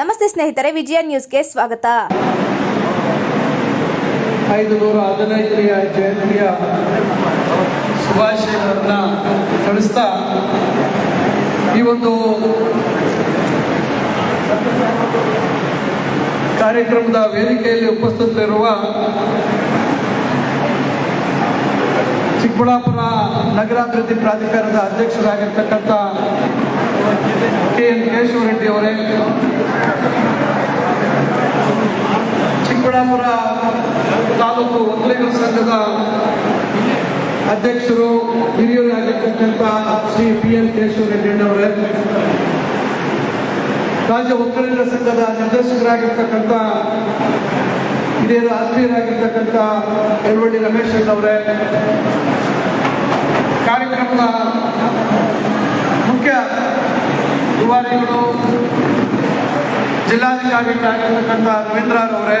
ನಮಸ್ತೆ ಸ್ನೇಹಿತರೆ, ವಿಜಯ ನ್ಯೂಸ್ಗೆ ಸ್ವಾಗತ. ಐದು ನೂರ ಹದಿನೈದನೆಯ ಜಯಂತಿಯ ಶುಭಾಶಯಗಳನ್ನು ತಿಳಿಸ್ತಾ ಈ ಒಂದು ಕಾರ್ಯಕ್ರಮದ ವೇದಿಕೆಯಲ್ಲಿ ಉಪಸ್ಥಿತರಿರುವ ಚಿಕ್ಕಬಳ್ಳಾಪುರ ನಗರಾಭಿವೃದ್ಧಿ ಪ್ರಾಧಿಕಾರದ ಅಧ್ಯಕ್ಷರಾಗಿರ್ತಕ್ಕಂಥ ಕೆ ಎನ್ ಕೇಶವ ರೆಡ್ಡಿ ಅವರೇ. ಚಿಕ್ಕಬಳ್ಳಾಪುರ ತಾಲೂಕು ಒಕ್ಕಲಿಗರ ಸಂಘದ ಅಧ್ಯಕ್ಷರು ಹಿರಿಯರಾಗಿರ್ತಕ್ಕಂಥ ಶ್ರೀ ಪಿ ಎನ್ ಕೇಶವ ಅವರೇ ರಾಜ್ಯ ಒಕ್ಕಲಿಗರ ಸಂಘದ ನಿರ್ದೇಶಕರಾಗಿರ್ತಕ್ಕಂಥ ಹಿರಿಯರ ಆತ್ಮೀಯರಾಗಿರ್ತಕ್ಕಂಥ ಯಲವಳ್ಳಿ ರಮೇಶ್ ಅವರೇ ಕಾರ್ಯಕ್ರಮದ ಮುಖ್ಯ ದುವಾರಿಗಳು ಜಿಲ್ಲಾಧಿಕಾರಿಗಳಾಗಿರ್ತಕ್ಕಂಥ ರವೀಂದ್ರರವರೇ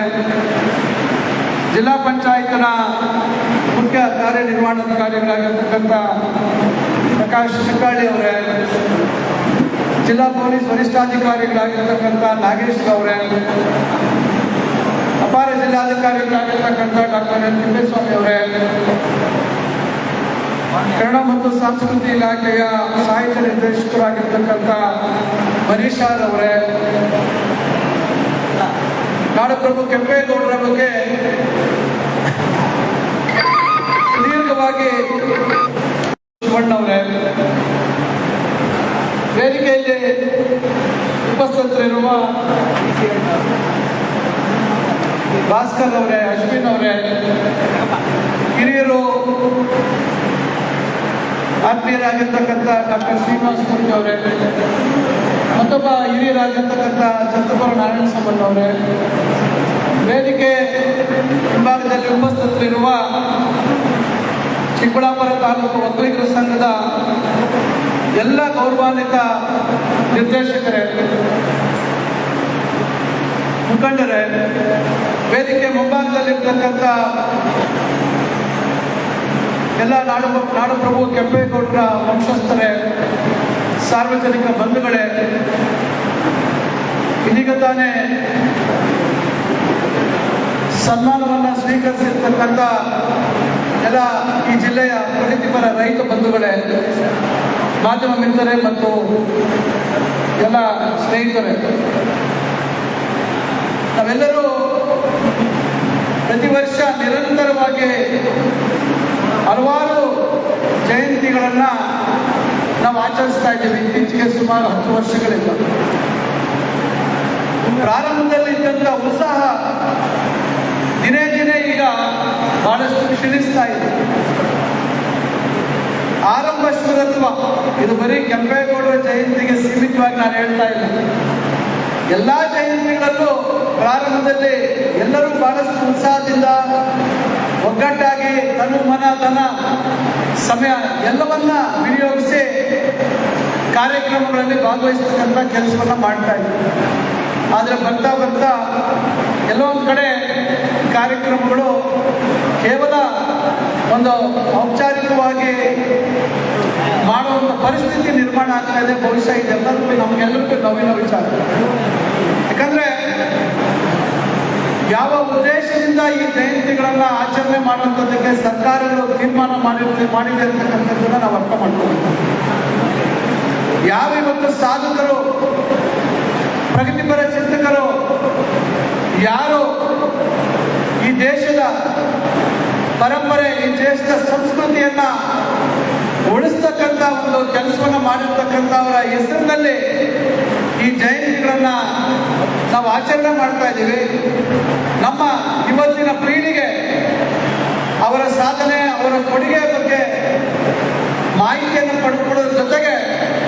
ಜಿಲ್ಲಾ ಪಂಚಾಯತ್ನ ಮುಖ್ಯ ಕಾರ್ಯನಿರ್ವಹಣಾಧಿಕಾರಿಗಳಾಗಿರ್ತಕ್ಕಂಥ ಪ್ರಕಾಶ್ ಶಿಕಾಳಿ ಅವರೇ, ಜಿಲ್ಲಾ ಪೊಲೀಸ್ ವರಿಷ್ಠಾಧಿಕಾರಿಗಳಾಗಿರ್ತಕ್ಕಂಥ ನಾಗೇಶ್ ಅವರೇ, ಅಪಾರ ಜಿಲ್ಲಾಧಿಕಾರಿಗಳಾಗಿರ್ತಕ್ಕಂಥ ಡಾಕ್ಟರ್ ಎನ್. ತಿಪ್ಪೇಸ್ವಾಮಿ ಅವರೇ ಕನ್ನಡ ಮತ್ತು ಸಂಸ್ಕೃತಿ ಇಲಾಖೆಯ ಸಾಹಿತ್ಯ ನಿರ್ದೇಶಕರಾಗಿರ್ತಕ್ಕಂಥ ಮನೀಶಾರ್ ಅವರೇ ನಾಡಪ್ರಭು ಕೆಂಪೇಗೌಡರ ಬಗ್ಗೆ ದೀರ್ಘವಾಗಿ ಶಿವಣ್ಣವರೇ ವೇದಿಕೆಯಲ್ಲಿ ಉಪಸ್ಥಿತರಿರುವ ಭಾಸ್ಕರ್ ಅವರೇ, ಅಶ್ವಿನ್ ಅವರೇ, ಹಿರಿಯರು ಆತ್ಮೀಯರಾಗಿರ್ತಕ್ಕಂಥ ಡಾಕ್ಟರ್ ಶ್ರೀನಿವಾಸ ಮೂರ್ತಿ ಅವರೇ, ಮತ್ತೊಬ್ಬ ಹಿರಿಯರಾಗಿರ್ತಕ್ಕಂಥ ಚಂದ್ರಪುರ ನಾರಾಯಣ ಸಂಬಂಧ ಅವರೇ. ವೇದಿಕೆ ಹಿಂಭಾಗದಲ್ಲಿ ಉಪಸ್ಥಿತರಿರುವ ಚಿಕ್ಕಬಳ್ಳಾಪುರ ತಾಲೂಕು ಒಕ್ಕಲಿಗರ ಸಂಘದ ಎಲ್ಲ ಗೌರವಾನ್ವಿತ ನಿರ್ದೇಶಕರೇ, ಮುಖಂಡರೇ, ವೇದಿಕೆ ಮುಂಭಾಗದಲ್ಲಿರ್ತಕ್ಕಂಥ ಎಲ್ಲ ನಾಡು ನಾಡಪ್ರಭು ಕೆಂಪೇಗೌಡರ ವಂಶಸ್ಥರೇ, ಸಾರ್ವಜನಿಕ ಬಂಧುಗಳೇ, ಇದೀಗ ತಾನೇ ಸನ್ಮಾನವನ್ನು ಸ್ವೀಕರಿಸಿರ್ತಕ್ಕಂಥ ಎಲ್ಲ ಈ ಜಿಲ್ಲೆಯ ಪ್ರಗತಿಪರ ರೈತ ಬಂಧುಗಳೇ, ಮಾಧ್ಯಮ ಮಿತ್ರರೇ ಮತ್ತು ಎಲ್ಲ ಸ್ನೇಹಿತರೇ. ನಾವೆಲ್ಲರೂ ಪ್ರತಿ ವರ್ಷ ನಿರಂತರವಾಗಿ ಹಲವಾರು ಜಯಂತಿಗಳನ್ನು ನಾವು ಆಚರಿಸ್ತಾ ಇದ್ದೀವಿ. ಇತ್ತೀಚೆಗೆ ಸುಮಾರು ಹತ್ತು ವರ್ಷಗಳಿಂದ. ಪ್ರಾರಂಭದಲ್ಲಿ ಇದ್ದಂಥ ಉತ್ಸಾಹ ದಿನೇ ದಿನೇ ಈಗ ಬಹಳಷ್ಟು ಕ್ಷೀಣಿಸ್ತಾ ಇದೆ. ಆರಂಭ ಶುರತ್ವ ಇದು ಬರೀ ಕೆಂಪೇಗೌಡರ ಜಯಂತಿಗೆ ಸೀಮಿತವಾಗಿ ನಾನು ಹೇಳ್ತಾ ಇಲ್ಲ. ಎಲ್ಲಾ ಜಯಂತಿಗಳಲ್ಲೂ ಪ್ರಾರಂಭದಲ್ಲಿ ಎಲ್ಲರೂ ಬಹಳಷ್ಟು ಉತ್ಸಾಹದಿಂದ ಒಗ್ಗಟ್ಟಾಗಿ ತನು ಮನ ತನ್ನ ಸಮಯ ಎಲ್ಲವನ್ನ ವಿನಿಯೋಗಿಸಿ ಕಾರ್ಯಕ್ರಮಗಳಲ್ಲಿ ಭಾಗವಹಿಸ್ತಕ್ಕಂಥ ಕೆಲಸವನ್ನ ಮಾಡ್ತಾ ಇದ್ದೀವಿ ಆದರೆ ಬರ್ತಾ ಬರ್ತಾ ಎಲ್ಲೋ ಒಂದು ಕಡೆ ಕಾರ್ಯಕ್ರಮಗಳು ಕೇವಲ ಒಂದು ಔಪಚಾರಿಕವಾಗಿ ಮಾಡುವಂಥ ಪರಿಸ್ಥಿತಿ ನಿರ್ಮಾಣ ಆಗ್ತಾ ಇದೆ. ಬಹುಶಃ ಇದೆಲ್ಲರಿಗೂ ನಮಗೆಲ್ಲರಿಗೂ ನೋವಿನ ವಿಚಾರ. ಯಾಕಂದ್ರೆ ಈ ಜಯಂತಿಗಳನ್ನ ಆಚರಣೆ ಮಾಡುವಂಥದ್ದಕ್ಕೆ ಸರ್ಕಾರಗಳು ತೀರ್ಮಾನ ಮಾಡಿರ್ತೀವಿ ಮಾಡಿದೆ ಅಂತಕ್ಕಂಥದ್ದನ್ನ ನಾವು ಅರ್ಥ ಮಾಡ್ಕೋಬೇಕು. ಯಾವ ಇವತ್ತು ಸಾಧಕರು, ಪ್ರಗತಿಪರ ಚಿಂತಕರು, ಯಾರು ಈ ದೇಶದ ಪರಂಪರೆ, ಈ ದೇಶದ ಸಂಸ್ಕೃತಿಯನ್ನ ಉಳಿಸ್ತಕ್ಕಂಥ ಒಂದು ಕೆಲಸವನ್ನ ಮಾಡಿರ್ತಕ್ಕಂಥವರ ಹೆಸರಿನಲ್ಲಿ ಈ ಜಯಂತಿಗಳನ್ನ ನಾವು ಆಚರಣೆ ಮಾಡ್ತಾ ಇದ್ದೀವಿ. ನಮ್ಮ ಇವತ್ತಿನ ಪೀಳಿಗೆ ಅವರ ಸಾಧನೆ, ಅವರ ಕೊಡುಗೆ ಬಗ್ಗೆ ಮಾಹಿತಿಯನ್ನು ಪಡ್ಕೊಳ್ಳೋದ್ರ ಜೊತೆಗೆ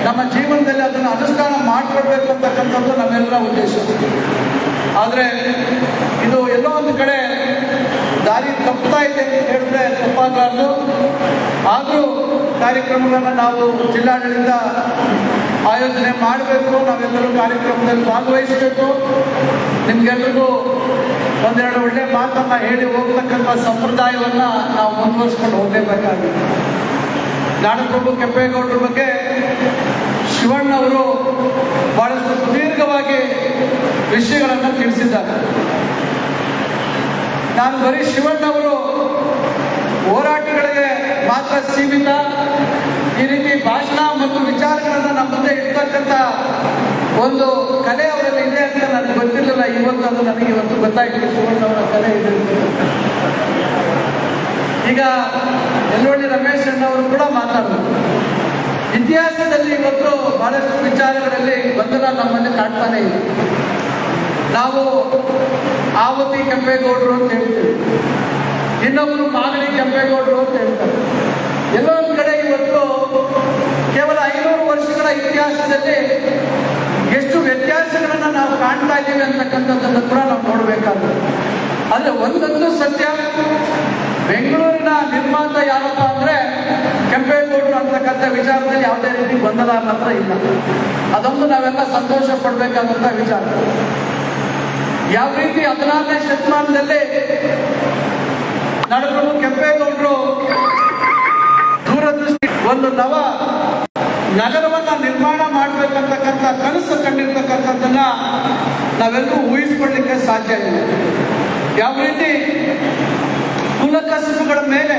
ನಮ್ಮ ಜೀವನದಲ್ಲಿ ಅದನ್ನು ಅನುಷ್ಠಾನ ಮಾಡಿಕೊಡ್ಬೇಕು ಅಂತಕ್ಕಂಥದ್ದು ನಮ್ಮೆಲ್ಲರ ಉದ್ದೇಶ. ಆದರೆ ಇದು ಎಲ್ಲೋ ಒಂದು ಕಡೆ ದಾರಿ ತಪ್ಪುತ್ತಾ ಇದೆ ಅಂತ ಹೇಳಿದ್ರೆ ತಪ್ಪಾಗಲಾರ್ದು. ಆದರೂ ಕಾರ್ಯಕ್ರಮಗಳನ್ನು ನಾವು ಜಿಲ್ಲಾಡಳಿತ ಆಯೋಜನೆ ಮಾಡಬೇಕು, ನಾವೆಲ್ಲರೂ ಕಾರ್ಯಕ್ರಮದಲ್ಲಿ ಭಾಗವಹಿಸಬೇಕು. ನಿಮ್ಗೆಲ್ರಿಗೂ ಒಂದೆರಡು ಒಳ್ಳೆ ಮಾತನ್ನ ಹೇಳಿ ಹೋಗ್ತಕ್ಕಂಥ ಸಂಪ್ರದಾಯವನ್ನ ನಾವು ಮುಂದುವರಿಸ್ಕೊಂಡು ಹೋಗಲೇಬೇಕಾಗಿದೆ. ನಾಡಪ್ರಭು ಕೆಂಪೇಗೌಡರ ಬಗ್ಗೆ ಶಿವಣ್ಣ ಅವರು ಬಹಳಷ್ಟು ಸುದೀರ್ಘವಾಗಿ ವಿಷಯಗಳನ್ನು ತಿಳಿಸಿದ್ದಾರೆ. ನಾನು ಬರೀ ಶಿವಣ್ಣವರು ಹೋರಾಟಗಳಿಗೆ ಮಾತ್ರ ಸೀಮಿತ ಈ ರೀತಿ ಭಾಷಣ ಮತ್ತು ವಿಚಾರಗಳನ್ನು ನಮ್ಮ ಮುಂದೆ ಇರ್ತಕ್ಕಂಥ ಒಂದು ಕಲೆ ಅವರಲ್ಲಿ ಇದೆ ಅಂತ ನನಗೆ ಗೊತ್ತಿರಲಿಲ್ಲ. ಇವತ್ತು ಅದು ನನಗೆ ಇವತ್ತು ಗೊತ್ತಾಗಿದೆ ಶಿವಣ್ಣವರ ಕಲೆ ಇದೆ. ಈಗ ಎಲ್ಲೊಳ್ಳಿ ರಮೇಶ್ ಅಣ್ಣವರು ಕೂಡ ಮಾತಾಡಿದ್ರು ಇತಿಹಾಸದಲ್ಲಿ ಇವತ್ತು ಬಹಳಷ್ಟು ವಿಚಾರಗಳಲ್ಲಿ ಗೊಂದಲ ನಮ್ಮಲ್ಲಿ ಕಾಡ್ತಾನೆ ಇದೆ. ನಾವು ಆವತಿ ಕೆಂಪೇಗೌಡರು ಅಂತ ಹೇಳ್ತೀವಿ. ಇನ್ನೊಬ್ಬರು ಮಾಗಡಿ ಕೆಂಪೇಗೌಡರು ಅಂತ ಹೇಳ್ತಾರೆ. ಎಲ್ಲೋ ಒಂದು ಕಡೆ ಇವತ್ತು ಕೇವಲ ಐನೂರು ವರ್ಷಗಳ ಇತಿಹಾಸದಲ್ಲಿ ಎಷ್ಟು ವ್ಯತ್ಯಾಸಗಳನ್ನು ನಾವು ಕಾಣ್ತಾ ಇದ್ದೀವಿ ಅಂತಕ್ಕಂಥದ್ದನ್ನು ಕೂಡ ನಾವು ನೋಡಬೇಕಾಗುತ್ತೆ. ಆದರೆ ಒಂದೊಂದು ಸತ್ಯ, ಬೆಂಗಳೂರಿನ ನಿರ್ಮಾತ ಯಾರಪ್ಪ ಅಂದ್ರೆ ಕೆಂಪೇಗೌಡರು ಅಂತಕ್ಕಂಥ ವಿಚಾರದಲ್ಲಿ ಯಾವುದೇ ರೀತಿ ಗೊಂದಲ ಮಾತ್ರ ಇಲ್ಲ. ಅದೊಂದು ನಾವೆಲ್ಲ ಸಂತೋಷ ಪಡಬೇಕಾದಂಥ ವಿಚಾರ. ಯಾವ ರೀತಿ ಹದಿನಾರನೇ ಶತಮಾನದಲ್ಲಿ ನಡೆದರು ಕೆಂಪೇಗೌಡರು ಒಂದು ನವ ನಗರವನ್ನ ನಿರ್ಮಾಣ ಮಾಡಬೇಕಂತಕ್ಕಂಥ ಕನಸು ಕಂಡಿರ್ತಕ್ಕಂಥದ್ದನ್ನ ನಾವೆಲ್ಲರೂ ಊಹಿಸ್ಕೊಳ್ಳಿಕ್ಕೆ ಸಾಧ್ಯ ಇಲ್ಲ. ಯಾವ ರೀತಿ ಕುಲಕಸುಬುಗಳ ಮೇಲೆ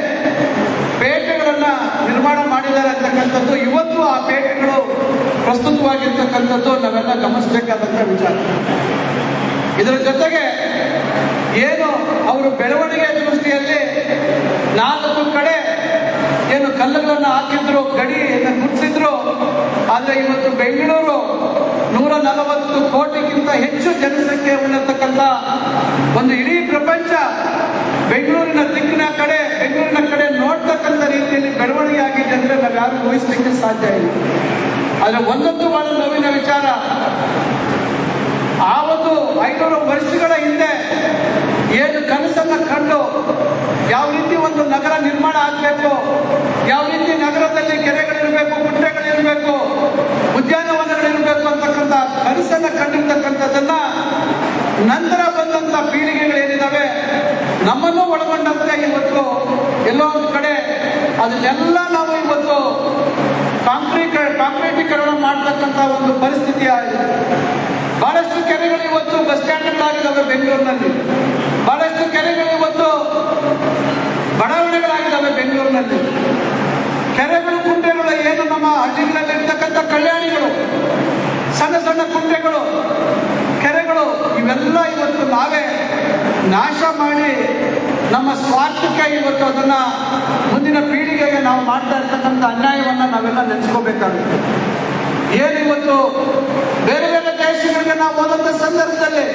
ಪೇಟೆಗಳನ್ನ ನಿರ್ಮಾಣ ಮಾಡಿದ್ದಾರೆ ಅಂತಕ್ಕಂಥದ್ದು, ಇವತ್ತು ಆ ಪೇಟೆಗಳು ಪ್ರಸ್ತುತವಾಗಿರ್ತಕ್ಕಂಥದ್ದು ನಾವೆಲ್ಲ ಗಮನಿಸಬೇಕಾದಂತ ವಿಚಾರ. ಇದರ ಜೊತೆಗೆ ಏನು ಅವರು ಬೆಳವಣಿಗೆ ದೃಷ್ಟಿಯಲ್ಲಿ ನಾಲ್ಕು ಕಡೆ ಏನು ಕಲ್ಲುಗಳನ್ನು ಹಾಕಿದ್ರು, ಗಡಿ ಗುಡಿಸಿದ್ರು ಆದರೆ ಇವತ್ತು ಬೆಂಗಳೂರು ನೂರ ನಲವತ್ತು ಕೋಟಿಗಿಂತ ಹೆಚ್ಚು ಜನಸಂಖ್ಯೆ ಹೊಂದಿರತಕ್ಕಂಥ ಒಂದು ಇಡೀ ಪ್ರಪಂಚ ಬೆಂಗಳೂರಿನ ದಿಕ್ಕಿನ ಕಡೆ, ಬೆಂಗಳೂರಿನ ಕಡೆ ನೋಡ್ತಕ್ಕಂಥ ರೀತಿಯಲ್ಲಿ ಬೆಳವಣಿಗೆ ಆಗಿದೆ ಅಂದ್ರೆ ನಾವು ಯಾರು ಸಾಧ್ಯ ಇಲ್ಲ. ಆದರೆ ಒಂದೊಂದು ಬಹಳ ನೋವಿನ ವಿಚಾರ. ಆ ಒಂದು ಐನೂರು ವರ್ಷಗಳ ಹಿಂದೆ ಏನು ಕನಸನ್ನ ಕಂಡು ಯಾವ ರೀತಿ ಒಂದು ನಗರ ನಿರ್ಮಾಣ ಆಗಬೇಕು? ಯಾವ ರೀತಿ ನಗರದಲ್ಲಿ ಕೆರೆಗಳಿರಬೇಕು, ಗುಡ್ಡೆಗಳಿರಬೇಕು, ಉದ್ಯಾನವನಗಳಿರಬೇಕು ಅಂತಕ್ಕಂಥ ಕನಸನ್ನು ಕಂಡಿರ್ತಕ್ಕಂಥದ್ದನ್ನ ನಂತರ ಬಂದಂತ ಪೀಳಿಗೆಗಳೇನಿದ್ದಾವೆ ನಮ್ಮನ್ನು ಒಳಗೊಂಡಂತೆ ಇವತ್ತು ಎಲ್ಲೋ ಒಂದು ಕಡೆ ಅದನ್ನೆಲ್ಲ ನಾವು ಇವತ್ತು ಕಾಂಕ್ರೀಟ್, ಕಾಂಕ್ರೀಟೀಕರಣ ಮಾಡತಕ್ಕಂತ ಒಂದು ಪರಿಸ್ಥಿತಿ ಆಗಿದೆ ಬಹಳಷ್ಟು ಕೆರೆಗಳು ಇವತ್ತು ಬಸ್ ಸ್ಟ್ಯಾಂಡ್ಗಳಾಗಿದ್ದಾವೆ ಬೆಂಗಳೂರಿನಲ್ಲಿ. ಬಹಳಷ್ಟು ಕೆರೆಗಳು ಇವತ್ತು ಬಡಾವಣೆಗಳಾಗಿದ್ದಾವೆ ಬೆಂಗಳೂರಿನಲ್ಲಿ ಕೆರೆಗಳು ಕುಂಟೆಗಳು ಏನು ನಮ್ಮ ಹಳ್ಳಿಗಳಲ್ಲಿ ಇರ್ತಕ್ಕಂಥ ಕಲ್ಯಾಣಿಗಳು, ಸಣ್ಣ ಸಣ್ಣ ಕುಂಟೆಗಳು, ಕೆರೆಗಳು, ಇವೆಲ್ಲ ಇವತ್ತು ನಾವೇ ನಾಶ ಮಾಡಿ ನಮ್ಮ ಸ್ವಾರ್ಥಕ್ಕೆ ಇವತ್ತು ಅದನ್ನ ಮುಂದಿನ ಪೀಳಿಗೆಗೆ ನಾವು ಮಾಡ್ತಾ ಇರ್ತಕ್ಕಂಥ ಅನ್ಯಾಯವನ್ನ ನಾವೆಲ್ಲ ನೆನೆಸ್ಕೋಬೇಕಾಗುತ್ತೆ. ಏನು ಇವತ್ತು ಬೇರೆ ಬೇರೆ ದೇಶಗಳಿಗೆ ನಾವು ಹೋದಂಥ ಸಂದರ್ಭದಲ್ಲಿ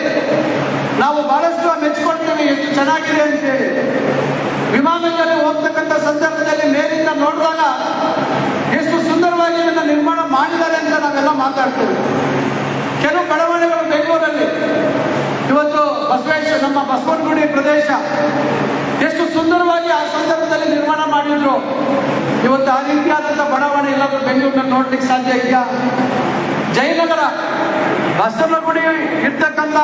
ನಾವು ಬಹಳಷ್ಟು ಮೆಚ್ಚಿಕೊಳ್ತೇವೆ ಎಷ್ಟು ಚೆನ್ನಾಗಿದೆ ಅಂತೇಳಿ. ವಿಮಾನದಲ್ಲಿ ಹೋಗ್ತಕ್ಕಂಥ ಸಂದರ್ಭದಲ್ಲಿ ಮೇಲಿಂದ ನೋಡಿದಾಗ ಇದನ್ನು ನಿರ್ಮಾಣ ಮಾಡಿದ್ದಾರೆ ಅಂತ ನಾವೆಲ್ಲ ಮಾತಾಡ್ತೇವೆ. ಕೆಲವು ಬಡಾವಣೆಗಳು ಬೆಂಗಳೂರಲ್ಲಿ. ಇವತ್ತು ಬಸವೇಶ್ವರ, ನಮ್ಮ ಬಸವನಗುಡಿ ಪ್ರದೇಶ ಎಷ್ಟು ಸುಂದರವಾಗಿ ಆ ಸಂದರ್ಭದಲ್ಲಿ ನಿರ್ಮಾಣ ಮಾಡಿದ್ರು. ಇವತ್ತು ಆ ರೀತಿಯಾದಂಥ ಬಡಾವಣೆ ಎಲ್ಲಾದರೂ ಬೆಂಗಳೂರಿನಲ್ಲಿ ನೋಡ್ಲಿಕ್ಕೆ ಸಾಧ್ಯ ಇದೆಯಾ? ಜಯನಗರ ಬಸವನಗುಡಿ ಇರ್ತಕ್ಕಂಥ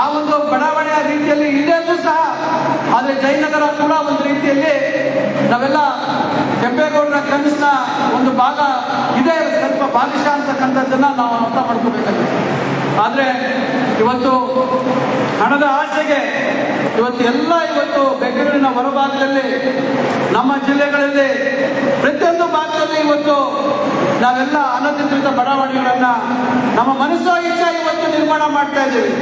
ಆ ಒಂದು ಬಡಾವಣೆಯ ರೀತಿಯಲ್ಲಿ ಇದೆಯೂ ಸಹ ಆದರೆ ಜಯನಗರ ಕೂಡ ಒಂದು ರೀತಿಯಲ್ಲಿ ನಾವೆಲ್ಲ ಕೆಂಪೇಗೌಡರ ಕನಸಿನ ಒಂದು ಭಾಗ ಇದೆ, ಸ್ವಲ್ಪ ಭಾಗಶಃ ಅಂತಕ್ಕಂಥದ್ದನ್ನ ನಾವು ಅರ್ಥ ಮಾಡ್ಕೋಬೇಕಾಗಿದೆ. ಆದರೆ ಇವತ್ತು ಹಣದ ಆಸೆಗೆ ಇವತ್ತು ಎಲ್ಲ ಇವತ್ತು ಬೆಂಗಳೂರಿನ ಹೊರಭಾಗದಲ್ಲಿ ನಮ್ಮ ಜಿಲ್ಲೆಗಳಲ್ಲಿ ಪ್ರತಿಯೊಂದು ಭಾಗದಲ್ಲಿ ಇವತ್ತು ನಾವೆಲ್ಲ ಅನಧಿಕೃತ ಬಡಾವಣೆಗಳನ್ನ ನಮ್ಮ ಮನಸ್ಸೋ ಇಚ್ಛೆ ಇವತ್ತು ನಿರ್ಮಾಣ ಮಾಡ್ತಾ ಇದ್ದೀವಿ.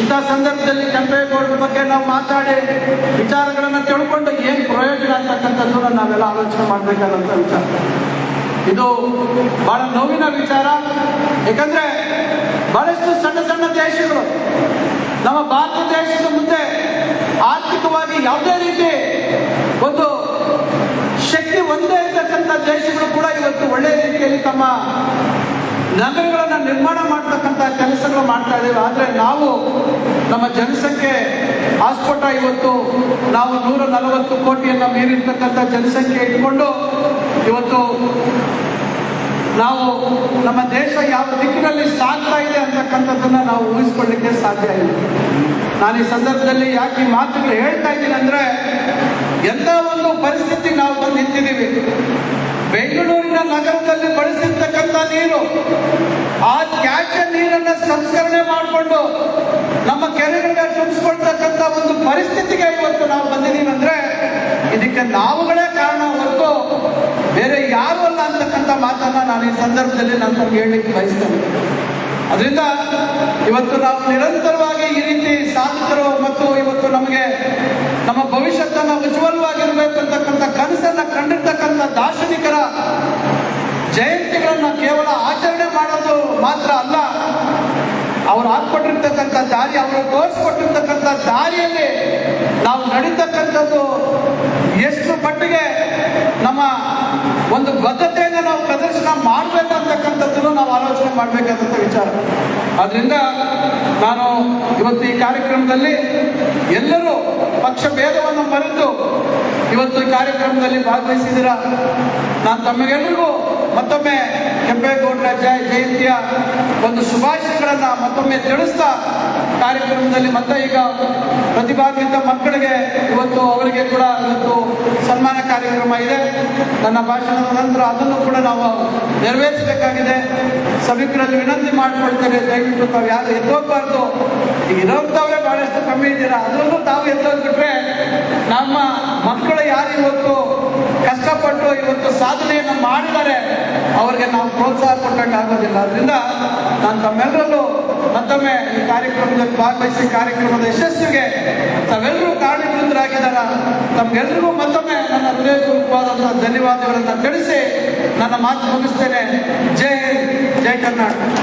ಇಂಥ ಸಂದರ್ಭದಲ್ಲಿ ಕೆಂಪೇಗೌಡರ ಬಗ್ಗೆ ನಾವು ಮಾತಾಡಿ ವಿಚಾರಗಳನ್ನು ತಿಳ್ಕೊಂಡು ಏನು ಪ್ರಯೋಜನ ಆಗ್ತಕ್ಕಂಥದ್ದು ನಾವೆಲ್ಲ ಆಲೋಚನೆ ಮಾಡಬೇಕಾದಂಥ ವಿಚಾರ. ಇದು ಬಹಳ ನೋವಿನ ವಿಚಾರ. ಯಾಕಂದ್ರೆ ಬಹಳಷ್ಟು ಸಣ್ಣ ಸಣ್ಣ ದೇಶಗಳು ನಮ್ಮ ಭಾರತ ದೇಶದ ಮುಂದೆ ಆರ್ಥಿಕವಾಗಿ ಯಾವುದೇ ರೀತಿ ಒಂದು ಒಂದೇ ಇರತಕ್ಕಂಥ ದೇಶಗಳು ಕೂಡ ಇವತ್ತು ಒಳ್ಳೆ ರೀತಿಯಲ್ಲಿ ತಮ್ಮ ನಗರಗಳನ್ನು ನಿರ್ಮಾಣ ಮಾಡ್ತಕ್ಕಂಥ ಕೆಲಸಗಳು ಮಾಡ್ತಾ ಇದ್ದೇವೆ ಆದರೆ ನಾವು ನಮ್ಮ ಜನಸಂಖ್ಯೆ ಆಸ್ಫೋಟ ಇವತ್ತು ನಾವು ನೂರ ನಲವತ್ತು ಕೋಟಿಯನ್ನು ಮೀರಿರ್ತಕ್ಕಂಥ ಜನಸಂಖ್ಯೆ ಇಟ್ಕೊಂಡು ಇವತ್ತು ನಾವು ನಮ್ಮ ದೇಶ ಯಾವ ದಿಕ್ಕಿನಲ್ಲಿ ಸಾಗ್ತಾ ಇದೆ ಅಂತಕ್ಕಂಥದ್ದನ್ನ ನಾವು ಊಹಿಸ್ಕೊಳ್ಳಿಕ್ಕೆ ಸಾಧ್ಯ ಇಲ್ಲ. ನಾನು ಈ ಸಂದರ್ಭದಲ್ಲಿ ಯಾಕೆ ಈ ಮಾತುಗಳು ಹೇಳ್ತಾ ಇದ್ದೀನಿ ಅಂದ್ರೆ ಎಂಥ ಒಂದು ಪರಿಸ್ಥಿತಿ ನಾವು ಬಂದು ನಿಂತಿದ್ದೀವಿ ಬೆಂಗಳೂರಿನ ನಗರದಲ್ಲಿ ಬಳಸಿರ್ತಕ್ಕಂಥ ನೀರು. ಆ ತ್ಯಾಜ್ಯ ನೀರನ್ನ ಸಂಸ್ಕರಣೆ ಮಾಡಿಕೊಂಡು ನಮ್ಮ ಕೆರೆಗಳಿಗೆ ತುಂಬಿಸ್ಕೊಳ್ತಕ್ಕಂತ ಒಂದು ಪರಿಸ್ಥಿತಿಗೆ ಇವತ್ತು ನಾವು ಬಂದಿದ್ದೀವಿ ಅಂದ್ರೆ ಇದಕ್ಕೆ ನಾವುಗಳೇ ಕಾರಣ ಹೊರತು ಬೇರೆ ಯಾರು ಅಲ್ಲ ಅಂತಕ್ಕಂಥ ಮಾತನ್ನ ನಾನು ಈ ಸಂದರ್ಭದಲ್ಲಿ ನಾನು ಹೇಳಲಿಕ್ಕೆ ಬಯಸ್ತೇನೆ. ಅದರಿಂದ ಇವತ್ತು ನಾವು ನಿರಂತರವಾಗಿ ಈ ರೀತಿ ಸಾಧಕರು ಮತ್ತು ಇವತ್ತು ನಮಗೆ ನಮ್ಮ ಭವಿಷ್ಯತ್ತನ್ನ ಉಜ್ವಲವಾಗಿರ್ಬೇಕು ಅಂತಕ್ಕಂಥ ಕನಸನ್ನ ಕಂಡಿರ್ತಕ್ಕಂಥ ದಾರ್ಶನಿಕರ ಜಯಂತಿಗಳನ್ನ ಕೇವಲ ಆಚರಣೆ ಮಾಡೋದು ಮಾತ್ರ ಅಲ್ಲ, ಅವರು ಹಾಕ್ಕೊಟ್ಟಿರ್ತಕ್ಕಂಥ ದಾರಿ, ಅವರು ತೋರಿಸ್ಕೊಟ್ಟಿರ್ತಕ್ಕಂಥ ದಾರಿಯಲ್ಲಿ ನಾವು ನಡೀತಕ್ಕಂಥದ್ದು ಎಷ್ಟು ಮಟ್ಟಿಗೆ ನಮ್ಮ ಒಂದು ಬದ್ಧತೆಯನ್ನು ನಾವು ಪ್ರದರ್ಶನ ಮಾಡಬೇಕಂತಕ್ಕಂಥದ್ದನ್ನು ನಾವು ಆಲೋಚನೆ ಮಾಡಬೇಕಾದಂಥ ವಿಚಾರ. ಆದ್ರಿಂದ ನಾನು ಇವತ್ತು ಈ ಕಾರ್ಯಕ್ರಮದಲ್ಲಿ ಎಲ್ಲರೂ ಪಕ್ಷ ಭೇದವನ್ನು ಮರೆತು ಇವತ್ತು ಕಾರ್ಯಕ್ರಮದಲ್ಲಿ ಭಾಗವಹಿಸಿದಿರ ನಾನು ತಮಗೆಲ್ಲರಿಗೂ ಮತ್ತೊಮ್ಮೆ ಕೆಂಪೇಗೌಡರ ಜಯ ಜಯಂತಿಯ ಒಂದು ಶುಭಾಶಯಗಳನ್ನು ಮತ್ತೊಮ್ಮೆ ತಿಳಿಸ್ತಾ ಕಾರ್ಯಕ್ರಮದಲ್ಲಿ ಮತ್ತೆ ಈಗ ಪ್ರತಿಭಾನ್ವಿತ ಮಕ್ಕಳಿಗೆ ಇವತ್ತು ಅವರಿಗೆ ಕೂಡ ಇವತ್ತು ಸನ್ಮಾನ ಕಾರ್ಯಕ್ರಮ ಇದೆ. ನನ್ನ ಭಾಷಣದ ನಂತರ ಅದನ್ನು ಕೂಡ ನಾವು ನೆರವೇರಿಸಬೇಕಾಗಿದೆ. ಸಭಿಕರಲ್ಲಿ ವಿನಂತಿ ಮಾಡಿಕೊಳ್ತೇವೆ. ದಯವಿಟ್ಟು ತಾವು ಯಾರು ಎದ್ದೋಗ್ಬಾರ್ದು. ಈಗ ಇರೋಂಥವ್ರೆ ಬಹಳಷ್ಟು ಕಮ್ಮಿ ಇದ್ದೀರಾ? ಅದರಲ್ಲೂ ತಾವು ಎದ್ದೋಗ್ಬಿಟ್ರೆ ನಮ್ಮ ಮಕ್ಕಳು ಯಾರು ಇವತ್ತು ಕಷ್ಟಪಟ್ಟು ಇವತ್ತು ಸಾಧನೆಯನ್ನು ಮಾಡಿದರೆ ಅವರಿಗೆ ನಾವು ಪ್ರೋತ್ಸಾಹ ಕೊಟ್ಟಂಗೆ ಆಗೋದಿಲ್ಲ. ಅದರಿಂದ ನಾನು ತಮ್ಮೆಲ್ಲರಲ್ಲೂ ಮತ್ತೊಮ್ಮೆ ಈ ಕಾರ್ಯಕ್ರಮದಲ್ಲಿ ಭಾಗವಹಿಸಿ ಕಾರ್ಯಕ್ರಮದ ಯಶಸ್ಸಿಗೆ ತಾವೆಲ್ಲರೂ ಕಾರಣೀಭೂತರಾಗಿದ್ದಾರ ತಮ್ಗೆಲ್ರಿಗೂ ಮತ್ತೊಮ್ಮೆ ನನ್ನ ಹೃದಯಪೂರ್ವಕವಾದಂತಹ ಧನ್ಯವಾದಗಳನ್ನು ತಿಳಿಸಿ ನನ್ನ ಮಾತು ಮುಗಿಸ್ತೇನೆ. ಜೈ ಜೈ ಕರ್ನಾಟಕ.